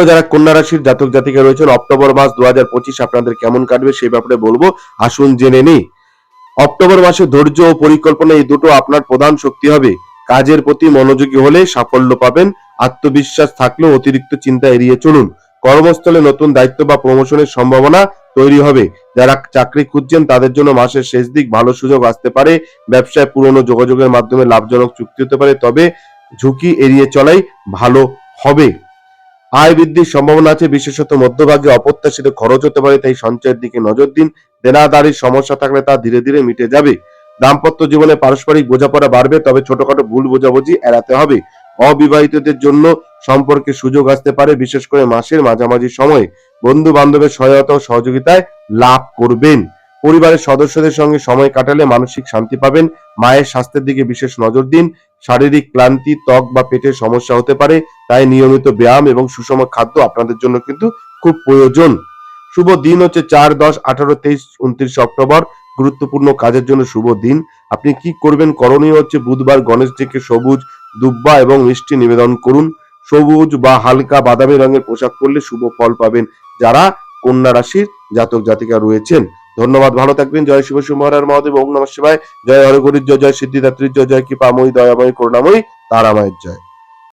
তো যারা কন্যা রাশির জাতক জাতিকা রয়েছেন, অক্টোবর মাস দু আপনাদের কেমন কাটবে সেই ব্যাপারে বলব, আসুন জেনে নিই। অক্টোবর মাসে ধৈর্য ও পরিকল্পনা এই দুটো আপনার প্রধান শক্তি হবে। কাজের প্রতি মনোযোগী হলে সাফল্য পাবেন, আত্মবিশ্বাস থাকলেও অতিরিক্ত চিন্তা এড়িয়ে চলুন। কর্মস্থলে নতুন দায়িত্ব বা প্রমোশনের সম্ভাবনা তৈরি হবে। যারা চাকরি খুঁজছেন, তাদের জন্য মাসের শেষ দিক ভালো সুযোগ আসতে পারে। ব্যবসায় পুরনো যোগাযোগের মাধ্যমে লাভজনক চুক্তি হতে পারে, তবে ঝুঁকি এড়িয়ে চলাই ভালো হবে। আয় বৃদ্ধির সম্ভাবনা আছে, বিশেষত মধ্যভাগে অপ্রত্যাশিত খরচ হতে পারে, তাই সঞ্চয়ের দিকে নজর দিন। দেনাদারির সমস্যা থাকলে তা ধীরে ধীরে মিটে যাবে। দাম্পত্য জীবনে পারস্পরিক বোঝাপড়া বাড়বে, তবে ছোটখাটো ভুল বোঝাবুঝি এড়াতে হবে। অবিবাহিতদের জন্য সম্পর্কে সুযোগ আসতে পারে, বিশেষ করে মাসের মাঝামাঝি সময়ে। বন্ধু বান্ধবের সহায়তা ও সহযোগিতায় লাভ করবেন। পরিবারের সদস্যদের সঙ্গে সময় কাটালে মানসিক শান্তি পাবেন। মায়ের স্বাস্থ্যের দিকে বিশেষ নজর দিন। শারীরিক ক্লান্তি, ত্বক বা পেটের সমস্যা হতে পারে, তাই নিয়মিত ব্যায়াম এবং সুষম খাদ্য আপনাদের জন্য কিন্তু খুব প্রয়োজন। শুভ দিন হচ্ছে চার দশ আঠারো তেইশ উনত্রিশ অক্টোবর। গুরুত্বপূর্ণ কাজের জন্য শুভ দিন। আপনি কি করবেন? করণীয় হচ্ছে বুধবার গণেশজিকে সবুজ, দুব্বা এবং মিষ্টি নিবেদন করুন। সবুজ বা হালকা বাদামি রঙের পোশাক পরলে শুভ ফল পাবেন যারা কন্যা রাশির জাতক জাতিকা রয়েছেন। ধন্যবাদ, ভালো থাকবেন, জয় শিব সুমহার মহাদেব, ওম নম শিবায়। জয় হরগরির জয় জয় জয় জয় কৃপাময়ী, দয়াময়ী, করুণাময়ী, তারামায়ের জয়।